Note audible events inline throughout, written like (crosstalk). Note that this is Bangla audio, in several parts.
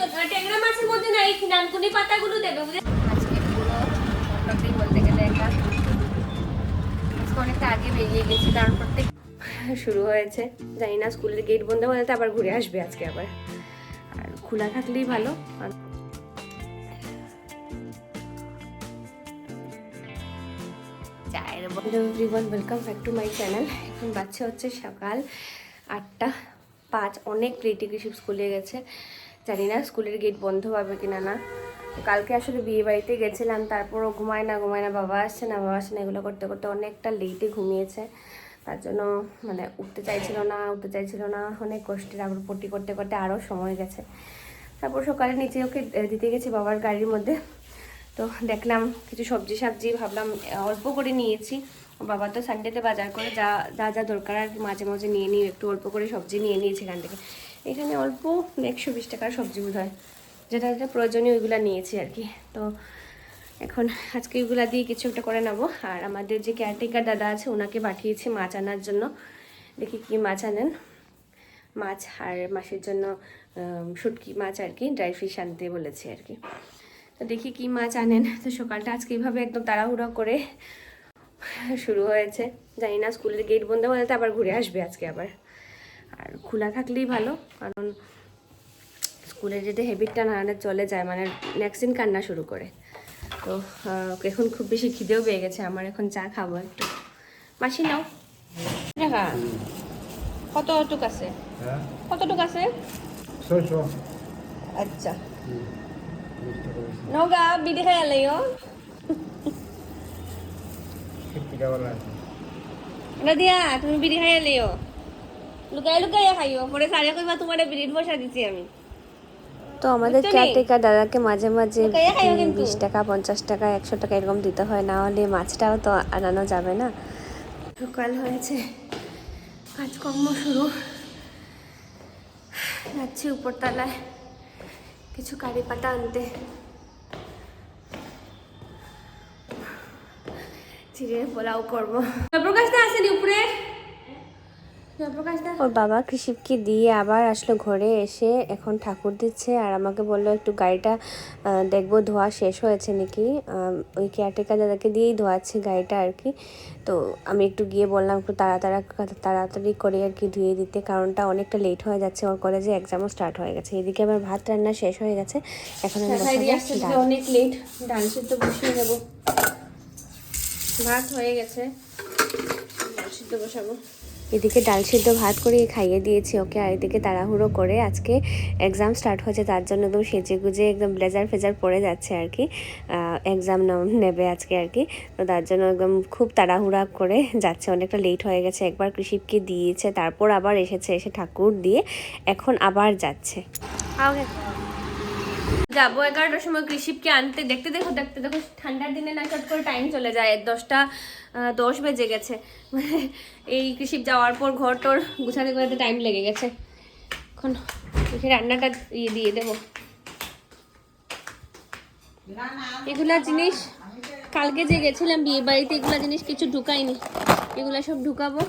ট্যাংরা মাছের মধ্যে না এই নানকুনি পাতাগুলো দেবে বুঝে আজকে পুরো মোটামুটি বলতে গেলে একা আজকে অনেকটা আগে বেরিয়ে গেছি কারণ প্রত্যেক শুরু হয়েছে। জানি না স্কুলের গেট বন্ধ তো আবার ঘুরে আসবে আজকে আবার। আর খোলা থাকলেই ভালো। আর চায়ের hello everyone welcome back to my channel এখন বাচ্চা হচ্ছে সকাল আটটা পাঁচ, অনেক লেটে কৃষি স্কুলে গেছে। জানি না স্কুলের গেট বন্ধ পাবে কিনা না। তো কালকে আসলে বিয়ে বাড়িতে গেছিলাম, তারপরও ঘুমায় না ঘুমায় না, বাবা আসছে না, বাবা আসছে না, এগুলো করতে করতে অনেকটা লেটে ঘুমিয়েছে। তার জন্য মানে উঠতে চাইছিল না, উঠতে চাইছিল না, অনেক কষ্টের আবার পটি করতে করতে আরও সময় গেছে। তারপর সকালে নিচে ওকে দিতে গেছি বাবার গাড়ির মধ্যে। তো দেখলাম কিছু সবজি সবজি, ভাবলাম অল্প করে নিয়েছি। বাবা তো সানডেতে বাজার করে যা যা যা দরকার আর মাঝে মাঝে নিয়ে নিই একটু অল্প করে সবজি নিয়ে নিয়েছি এখান থেকে। এখানে অল্প একশো বিশ টাকার সবজি বোধ হয় যেটা যেটা প্রয়োজনীয় ওইগুলো নিয়েছি আর কি। তো এখন আজকে ওইগুলো দিয়ে কিছু একটা করে নেব। আর আমাদের যে কেয়ারটেকার দাদা আছে, ওনাকে পাঠিয়েছি মাছ আনার জন্য। দেখি কি মাছ আনেন। মাছ আর মাছের জন্য শুটকি মাছ আর কি ড্রাই ফিশ আনতে বলেছে আর কি। তো দেখি কি মাছ আনেন। তো সকালটা আজকে এইভাবে একদম তাড়াহুড়ো করে শুরু হয়েছে। জানি না, স্কুলের গেট বন্ধ তো আবার ঘুরে আসবে আজকে আবার। আর খোলা থাকলেই ভালো কারণ স্কুলে যেতে হেবিটটা না চলে যায় মানে নেক্সট দিন কান্না শুরু করে। তো এখন খুব বেশি খিদেও পেয়ে গেছে আমার এখন চা খাব একটু। মাসি নাও। দেখা কতটুক আছে? হ্যাঁ। কতটুক আছে? আচ্ছা। নগা বিড়ি খাই আলাইও নদিয়া তুমি বিড়ি খাই আলাইও লুকাই লুকাই খাইও। পরে সারে কইবা তোমার বসা দিছি আমি। তো আমাদের কেয়ারটেকার দাদাকে মাঝে মাঝে। বিশ টাকা পঞ্চাশ টাকা একশো টাকা এরকম দিতে হয়। না হলে মাছটাও তো আনানো যাবে না। সকাল হয়েছে। কাজকর্ম শুরু। যাচ্ছি উপরতলায় কিছু কারি পাতা আনতে। চিড়ে পোলাও করব। প্রকাশটা আসেনি উপরে? ওর বাবা কৃষিবকে দিয়ে আবার আসলো ঘরে এসে এখন ঠাকুর দিচ্ছে আর আমাকে বলল একটু গাড়িটা দেখব ধোয়া শেষ হয়েছে নাকি? ওই কেয়ারটেকার দাদাকে দিয়েই ধোয়াচ্ছে গাড়িটা আর কি। তো আমি একটু গিয়ে বললাম একটু তাড়াতাড়ি তাড়াতাড়ি করে আর কি ধুয়ে দিতে কারণটা অনেকটা লেট হয়ে যাচ্ছে ওর কলেজে এক্সামও স্টার্ট হয়ে গেছে। এদিকে আমার ভাত রান্না শেষ হয়ে গেছে। এখন আমি। অনেক লেট ডাল সিদ্ধ বসিয়ে দেবো ভাত হয়ে গেছে। সিদ্ধ বসাবো। এদিকে ডাল সিদ্ধ ভাত করে খাইয়ে দিয়েছি ওকে, আর এদিকে তাড়াহুড়ো করে আজকে এক্সাম স্টার্ট হয়েছে, তার জন্য একদম সেজে গুজে একদম ব্লেজার ফেজার পরে যাচ্ছে আর কি। এক্সাম নেবে আজকে আর কি। তো তার জন্য একদম খুব তাড়াহুড়া করে যাচ্ছে, অনেকটা লেট হয়ে গেছে। একবার কৃষিপকে দিয়েছে, তারপর আবার এসেছে, এসে ঠাকুর দিয়ে এখন আবার যাচ্ছে। যাব এগারোটার সময় কৃষিপকে আনতে। দেখতে দেখো দেখতে দেখো, ঠান্ডার দিনে না চট করে টাইম চলে যায়। দশটা দশ বেজে গেছে। মানে এই কৃষিপ যাওয়ার পর ঘর টর গুছাতে গুছাতে টাইম লেগে গেছে। এখন রান্নাটা ইয়ে দিয়ে দেবো। এগুলা জিনিস কালকে যে গেছিলাম বিয়ে বাড়িতে, এগুলা জিনিস কিছু ঢুকাইনি। এগুলা সব ঢুকাবো।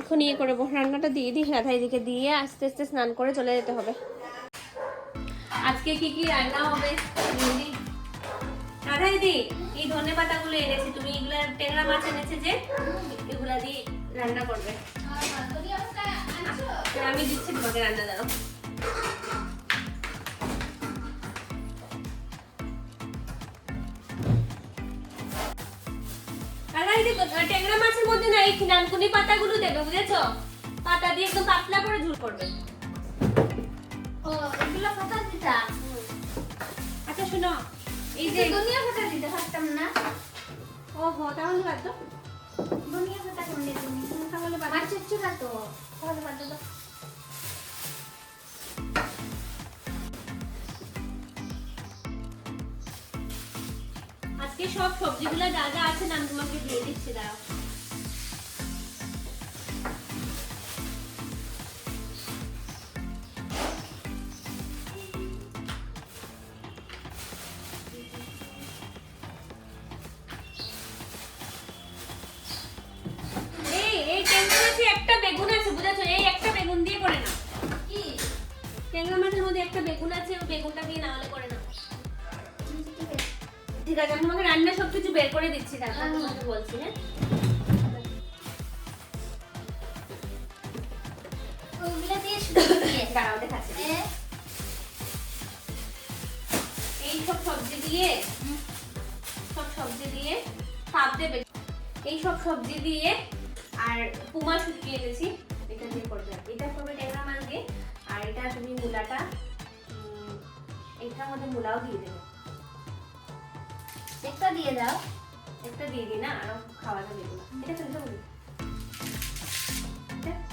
এখন ইয়ে করব রান্নাটা দিয়ে দিই, রাধা এদিকে দিয়ে আস্তে আস্তে স্নান করে চলে যেতে হবে। আজকে কি কি রান্না হবে? দিদি। রাধা দিদি, এই ধনে পাতাগুলো এনেছি। তুমি এগুলা টেংরা মাছ এনেছে যে, এগুলা দিয়ে রান্না করবে। আমি দিচ্ছি তোমাকে রান্না দাও পাতা দিয়ে একদম পাতলা করে ঝুল করবে। ও, এগুলো কথা দুনিয়া কথা দিতে পারতাম না। ও তাহলে বাদ দাও। দুনিয়া কথা কোন দিতে তাহলে বাদ মাছ চুরা তো। তাহলে বাদ দাও। আজকে সব সবজিগুলো যা যা আছে না আমি তোমাকে দিয়ে দিচ্ছি দাঁড়াও। বেগুন আছে বেগুনটা দিয়ে না হলে করে না। ঠিক আছে আমি তোমাকে রান্না সব কিছু বের করে দিচ্ছি তারপর তোমাকে বলছি হ্যাঁ? ওইগুলো দিয়ে (laughs) দাঁড়াও দেখাচ্ছি। এই সব সবজি দিয়ে সব সবজি দিয়ে তাপ দেবে। এই সব সবজি দিয়ে আর পুমা শুকিয়ে এনেছি এটা দিয়ে করবে। এটা করবে ট্যাংরা মাছ দিয়ে আর এটা তুমি মূলাটা এটার মধ্যে মূলাও দিয়ে দেবে। একটা দিয়ে দাও একটা দিয়ে দিই না আরও খাওয়া যাবে এগুলো এটা ফেলতে হবে?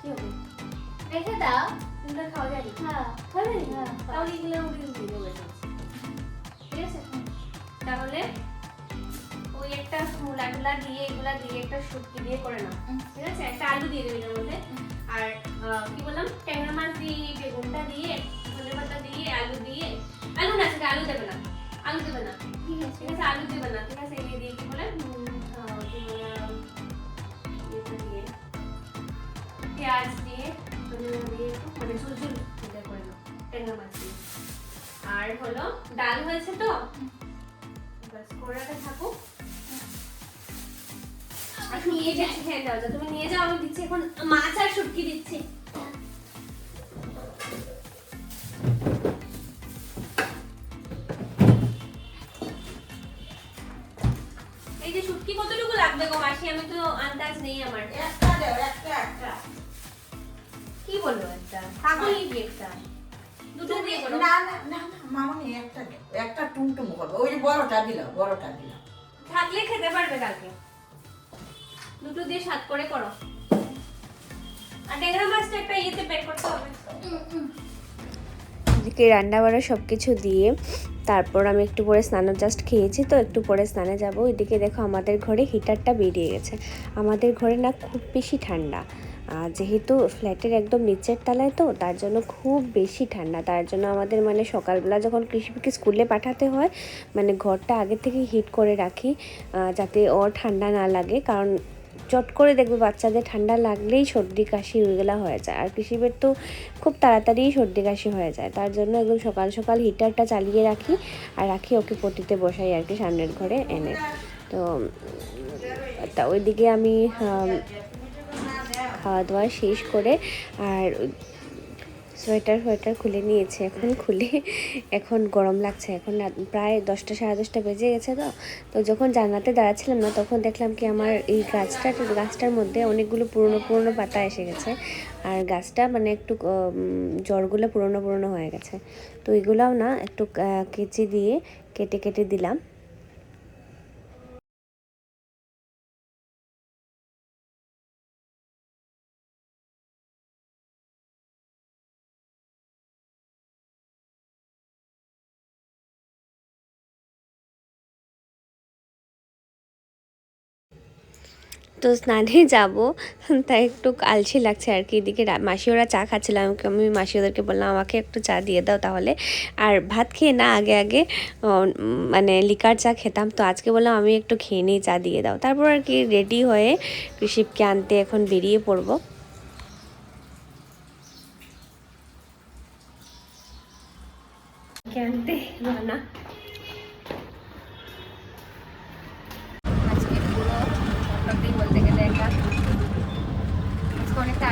কি হবে? রেখে দাও এগুলো খাওয়া যায় হ্যাঁ যায় হ্যাঁ। তাহলে এগুলো উড়িয়ে দিয়ে দেবে ঠিক আছে? তাহলে ওই একটা মূলা টুলা দিয়ে এগুলা দিয়ে একটা শুটকি দিয়ে করে নাও। ঠিক আছে? একটা আলু দিয়ে দেবে এর মধ্যে। আর কি বললাম? ট্যাংরা মাছ দিয়ে বেগুনটা দিয়ে ধনে পাতা দিয়ে আলু দিয়ে আলু না সেটা আলু দেবে না আলু দেবে না ঠিক আছে ঠিক আছে আলু দেবে না ঠিক আছে এই দিয়ে কি বলে দিয়ে পেঁয়াজ দিয়ে মানে ঝুল ঝুল এটা করে নাও ট্যাংরা মাছ দিয়ে। আর হলো ডাল হয়েছে তো? বাস কোড়াটা থাকুক। আর নিয়ে যাচ্ছি হ্যাঁ দাও, তুমি নিয়ে যাও আমি দিচ্ছি এখন মাছ আর শুটকি দিচ্ছি। নেই আমার। একটা দাও একটা একটা। কি বলব একটা? কাকুই কি একটা? দুটো দিয়ে করো। না না না মামনি একটা দাও। একটা টুমটুম করবে। ওই বড়টা দিল বড়টা দিল। থাকলে খেতে পারবে কালকে। দুটো দিয়ে সাত করে করো। আর ট্যাংরা মাছটা একটা ইয়েতে বের করতে হবে। এদিকে রান্না বাড়া সব কিছু দিয়ে তারপর আমি একটু পরে স্নান জাস্ট খেয়েছি, তো একটু পরে স্নানে যাব। এদিকে দেখো আমাদের ঘরে হিটারটা বেরিয়ে গেছে। আমাদের ঘরে না খুব বেশি ঠান্ডা। যেহেতু ফ্ল্যাটের একদম নিচের তলায় তো, তার জন্য খুব বেশি ঠান্ডা। তার জন্য আমাদের মানে সকালবেলা যখন কৃষিকে স্কুলে পাঠাতে হয় মানে ঘরটা আগে থেকে হিট করে রাখি যাতে ওর ঠান্ডা না লাগে। কারণ চট করে দেখবে বাচ্চাদের ঠান্ডা লাগলেই সর্দি কাশি ওইগুলো হয়ে যায়। আর কৃষিবের তো খুব তাড়াতাড়ি সর্দি কাশি হয়ে যায়। তার জন্য একদম সকাল সকাল হিটারটা চালিয়ে রাখি আর রাখি ওকে পটিতে বসাই আর কি সামনের ঘরে এনে। তো, তা ওইদিকে আমি খাওয়া দাওয়া শেষ করে আর সোয়েটার সোয়েটার খুলে নিয়েছে, এখন খুলে, এখন গরম লাগছে, এখন প্রায় দশটা, সাড়ে দশটা বেজে গেছে তো তো যখন জানলাতে দাঁড়াচ্ছিলাম না, তখন দেখলাম কি আমার এই গাছটা, গাছটার মধ্যে অনেকগুলো পুরনো পুরনো পাতা এসে গেছে, আর গাছটা মানে একটু জ্বরগুলো পুরনো পুরনো হয়ে গেছে, তো এগুলাও না একটু কেচি দিয়ে কেটে কেটে দিলাম। তো স্নানে যাব। তাই একটু আলসি লাগছে আর কি। এদিকে মাসি ওরা চা খাচ্ছিলাম আমি মাসি ওদেরকে বললাম, আমাকে একটু চা দিয়ে দাও তাহলে। আর ভাত খেয়ে না, আগে আগে মানে লিকার চা খেতাম। তো আজকে বললাম, আমি একটু খেয়ে নিই, চা দিয়ে দাও। তারপর আর কি রেডি হয়ে কৃষিপকে আনতে এখন বেরিয়ে পড়ব। আনতে?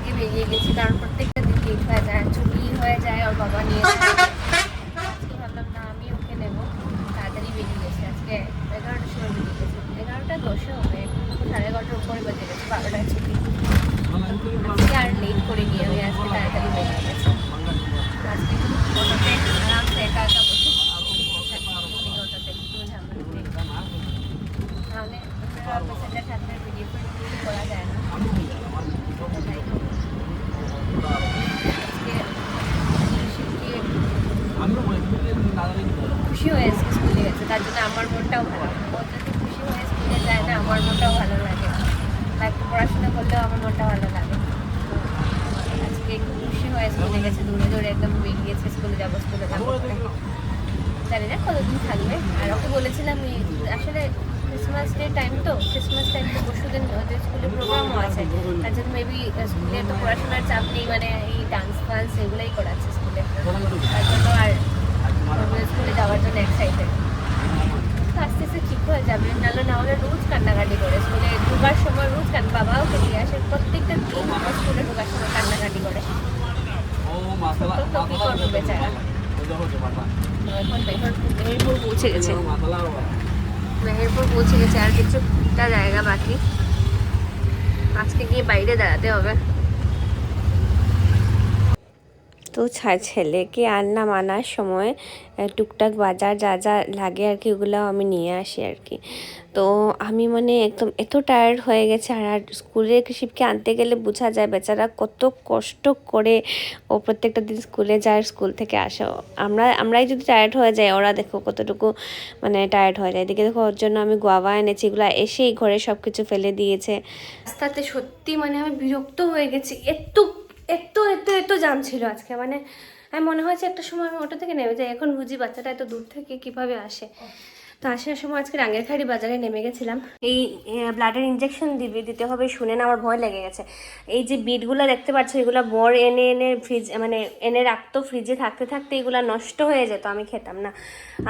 আগে বেরিয়ে গেছি কারণ প্রত্যেকটা দিন লেট হয়ে যায়, ছুটি হয়ে যায়, ওর বাবা নিয়ে যায় আজকে ভাবলাম না আমি ওকে নেব তাড়াতাড়ি বেরিয়ে গেছি আজকে এগারোটার সময় বেরিয়ে গেছি এগারোটা দশে হবে সাড়ে এগারোটার উপরে বেজে গেছে বারোটায় ছুটি আজকে আর লেট করে নিয়ে আমি আজকে তাড়াতাড়ি বেরিয়ে গেছি আজকে অটোতে আরামসে একা একা বসে ওটাতে কোনো ঝামেলা নেই তাহলে প্যাসেঞ্জার থাকলে ভিডিও করা যায় না তাই আজকে খুশি হয়েছে স্কুলে গেছে, তার জন্য আমার মনটাও ভালো। খুশি হয়ে স্কুলে যায় না, আমার মনটাও ভালো লাগে। একটু পড়াশোনা করলেও আমার মনটা ভালো লাগে। আজকে একটু খুশি হয়ে স্কুলে গেছে দূরে দূরে একদম বেরিয়েছে স্কুলে যাব স্কুলে জানি না কতদিন থাকবে। আর ওকে বলেছিলাম আসলে ক্রিসমাস ডে টাইম তো ক্রিসমাস টাইম তো পরশু দিন ওদের স্কুলে প্রোগ্রামও আছে। তার জন্য মেবি স্কুলে তো পড়াশোনার চাপ নেই মানে এই ডান্স ফান্স এগুলোই করাচ্ছে না হলে রোজ কান্নাকাটি করে। সময় রোজ আসে প্রত্যেকটা সময় কান্নাকাটি করে। মেহেরপুর পৌঁছে গেছে। মেহেরপুর পৌঁছে গেছে আর কিছুটা জায়গা বাকি। আজকে গিয়ে বাইরে দাঁড়াতে হবে। তো ছেলেকে আনলাম আনার সময় টুকটাক বাজার যা যা লাগে আর কি, ওগুলো আমি নিয়ে আসি আর কি। তো আমি মানে একদম এত টায়ার্ড হয়ে গেছে আর আর স্কুলে শিবকে আনতে গেলে বোঝা যায় বেচারা কত কষ্ট করে ও প্রত্যেকটা দিন স্কুলে যায় স্কুল থেকে আসে। আমরা, আমরাই যদি টায়ার্ড হয়ে যাই, ওরা দেখো কতটুকু মানে টায়ার্ড হয়ে যায়। এদিকে দেখো ওর জন্য আমি গোয়াবা এনেছি, এগুলো এসেই ঘরে সব কিছু ফেলে দিয়েছে। রাস্তাতে সত্যি মানে আমি বিরক্ত হয়ে গেছি, এত এত এত এত জাম ছিল আজকে। মানে আমি মনে হয়েছে একটা সময় আমি অটো থেকে নেমে যাই। এখন বুঝি বাচ্চাটা এত দূর থেকে কীভাবে আসে। তো আসার সময় আজকে রাঙ্গেরখাড়ি বাজারে নেমে গেছিলাম। এই ব্লাডের ইঞ্জেকশন দিবি, দিতে হবে, শুনে না আমার ভয় লেগে গেছে। এই যে বিটগুলো দেখতে পাচ্ছ, এগুলো বর এনে এনে ফ্রিজ মানে এনে রাখতো ফ্রিজে থাকতে থাকতে এগুলো নষ্ট হয়ে যেত, আমি খেতাম না।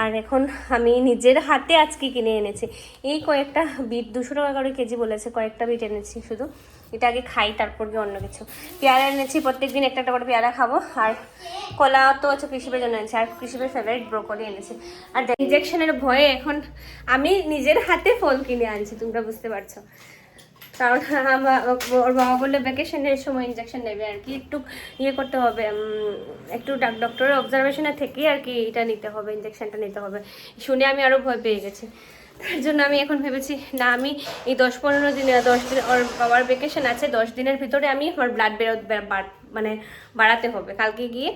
আর এখন আমি নিজের হাতে আজকে কিনে এনেছি। এই কয়েকটা বিট দুশো টাকা করে কেজি বলেছে, কয়েকটা বিট এনেছি শুধু। এটা আগে খাই, তারপর গিয়ে অন্য কিছু। পেয়ারা এনেছি, প্রত্যেকদিন একটা একটা করে পেয়ারা খাব। আর কলা তো হচ্ছে কৃষিপের জন্য এনেছি, আর কৃষিপের ফেভারিট ব্রোকলি এনেছি। আর ইঞ্জেকশনের ভয়ে এখন আমি নিজের হাতে ফল কিনে আনছি, তোমরা বুঝতে পারছ। কারণ ওর বাবা বললে ভ্যাকেশনের সময় ইঞ্জেকশন নেবে আর কি। একটু ইয়ে করতে হবে একটু ডক্টরের অবজারভেশনে থেকেই আর কি এটা নিতে হবে ইঞ্জেকশনটা নিতে হবে। শুনে আমি আরও ভয় পেয়ে গেছি। তার জন্য আমি এখন ভেবেছি, না, আমি এই দশ পনেরো দিনে দশ দিন, ওর বাবার ভ্যাকেশন আছে, দশ দিনের ভিতরে আমি আমার ব্লাড বেরো মানে বাড়াতে হবে। কালকে গিয়ে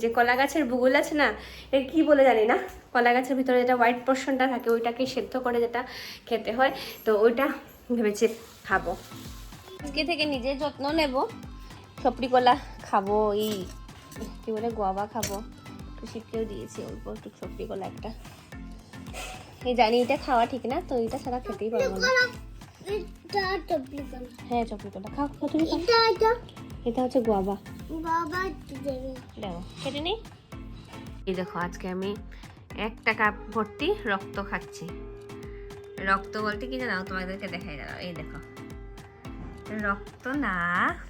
যে কলা গাছের বুগুল আছে না এটা কী বলে জানি না, কলা গাছের ভিতরে যেটা হোয়াইট পোর্শনটা থাকে ওইটাকে সেদ্ধ করে যেটা খেতে হয়, তো ওইটা ভেবেছি খাব। আজকে থেকে নিজের যত্ন নেব সপরি কলা খাব, এই, কী বলে, গোয়াবা খাব। একটু শিবকেও দিয়েছি, অল্প একটু সপরি কলা একটা। এই জানি এটা খাওয়া ঠিক না তো এটা ছাড়া খেতেই পারব না। হ্যাঁ কলা খাও খাও তুমি। এটা হচ্ছে গোয়াবা দেখো কেটে নি এই দেখো আজকে আমি একটা কাপ ভর্তি রক্ত খাচ্ছি। রক্ত বলতে কি জানাও তোমাদেরকে দেখাই দাঁড়াও এই দেখো। রক্ত না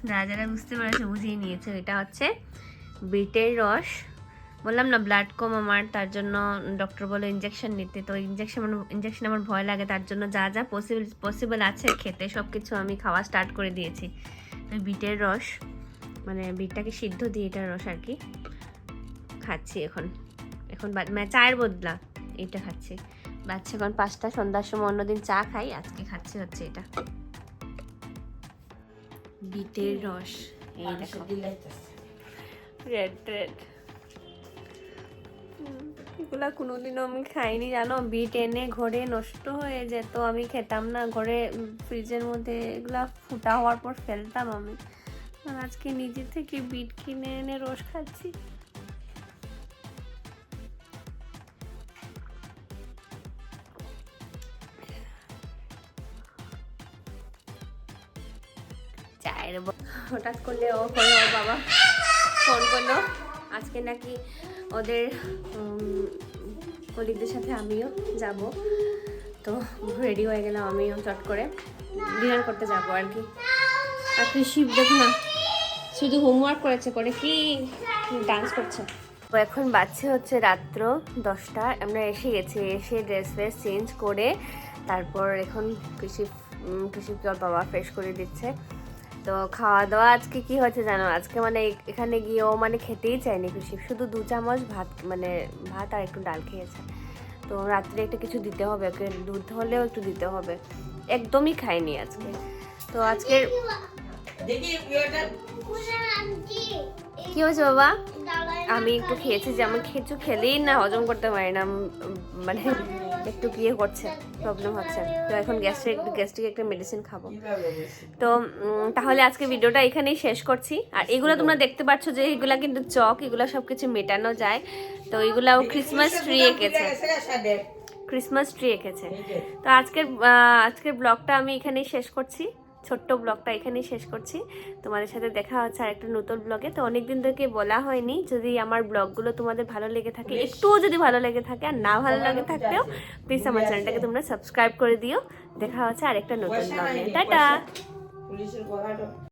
যারা যারা বুঝতে পেরেছে বুঝিয়ে নিয়েছে এটা হচ্ছে বিটের রস। বললাম না ব্লাড কম আমার তার জন্য ডক্টর বলে ইঞ্জেকশন নিতে। তো ইঞ্জেকশন ইঞ্জেকশন আমার ভয় লাগে তার জন্য যা যা পসিবল পসিবল আছে খেতে সব কিছু আমি খাওয়া স্টার্ট করে দিয়েছি। তো বিটের রস মানে বিটটাকে সিদ্ধ দিয়ে এটার রস আর কি খাচ্ছি এখন। এখন মানে চায়ের বদলা এইটা খাচ্ছি। বাচ্চা এখন পাঁচটা সন্ধ্যার সময় অন্যদিন চা খাই আজকে খাচ্ছি হচ্ছে এটা। বিটের রস এই দেখো। রেড রেড এগুলা কোনোদিনও আমি খাইনি, জানো? বিট এনে ঘরে নষ্ট হয়ে যেত, আমি খেতাম না। ঘরে ফ্রিজের মধ্যে এগুলা ফুটা হওয়ার পর ফেলতাম আমি। আর আজকে নিজে থেকে বিট কিনে এনে রস খাচ্ছি। হঠাৎ করলে ও করে ওর বাবা। ফোন করল, আজকে নাকি ওদের কলিগদের সাথে আমিও যাব। তো রেডি হয়ে গেলাম আমিও চট করে। ডিনার করতে যাব আর কি। আর কৃষি, দেখো না, শুধু হোমওয়ার্ক করেছে, করে কি ডান্স করছে। এখন বাজছে হচ্ছে রাত্র দশটা, আমরা এসে গেছি, এসে ড্রেস ফ্রেস চেঞ্জ করে তারপর এখন কৃষি কৃষিকে বাবা ফ্রেশ করে দিচ্ছে। তো খাওয়া দাওয়া আজকে কি হয়েছে জানো? আজকে মানে এখানে গিয়ে ও মানে খেতেই চায়নি কৃষি শুধু দু চামচ ভাত মানে ভাত আর একটু ডাল খেয়েছে। তো রাত্রে একটা কিছু দিতে হবে ওকে দুধ হলেও একটু দিতে হবে। একদমই খায়নি আজকে। তো আজকের দেখি কি হয়েছে বাবা? আমি একটু খেয়েছি যে আমি কিছু খেলেই না হজম করতে পারি না মানে একটু গিয়ে করছে প্রবলেম হচ্ছে। তো এখন গ্যাস্ট্রিক গ্যাস্ট্রিক একটা মেডিসিন খাব। তো তাহলে আজকে ভিডিওটা এখানেই শেষ করছি। আর এগুলো তোমরা দেখতে পাচ্ছ যে এগুলা কিন্তু চক এগুলো সব কিছু মেটানো যায়। তো এগুলাও ক্রিসমাস ট্রি এঁকেছে। ক্রিসমাস ট্রি এঁকেছে। তো আজকের আজকের ব্লগটা আমি এখানেই শেষ করছি। ছোট্ট ব্লগটা এখানেই শেষ করছি। তোমাদের সাথে দেখা হচ্ছে আর একটা নতুন ব্লগে। তো অনেকদিন থেকে বলা হয়নি যদি আমার ব্লগগুলো তোমাদের ভালো লেগে থাকে একটুও যদি ভালো লেগে থাকে আর না ভালো লাগে থাকলেও প্লিজ আমার চ্যানেলটাকে তোমরা সাবস্ক্রাইব করে দিও। দেখা হচ্ছে আর একটা নতুন ব্লগে। টাটা।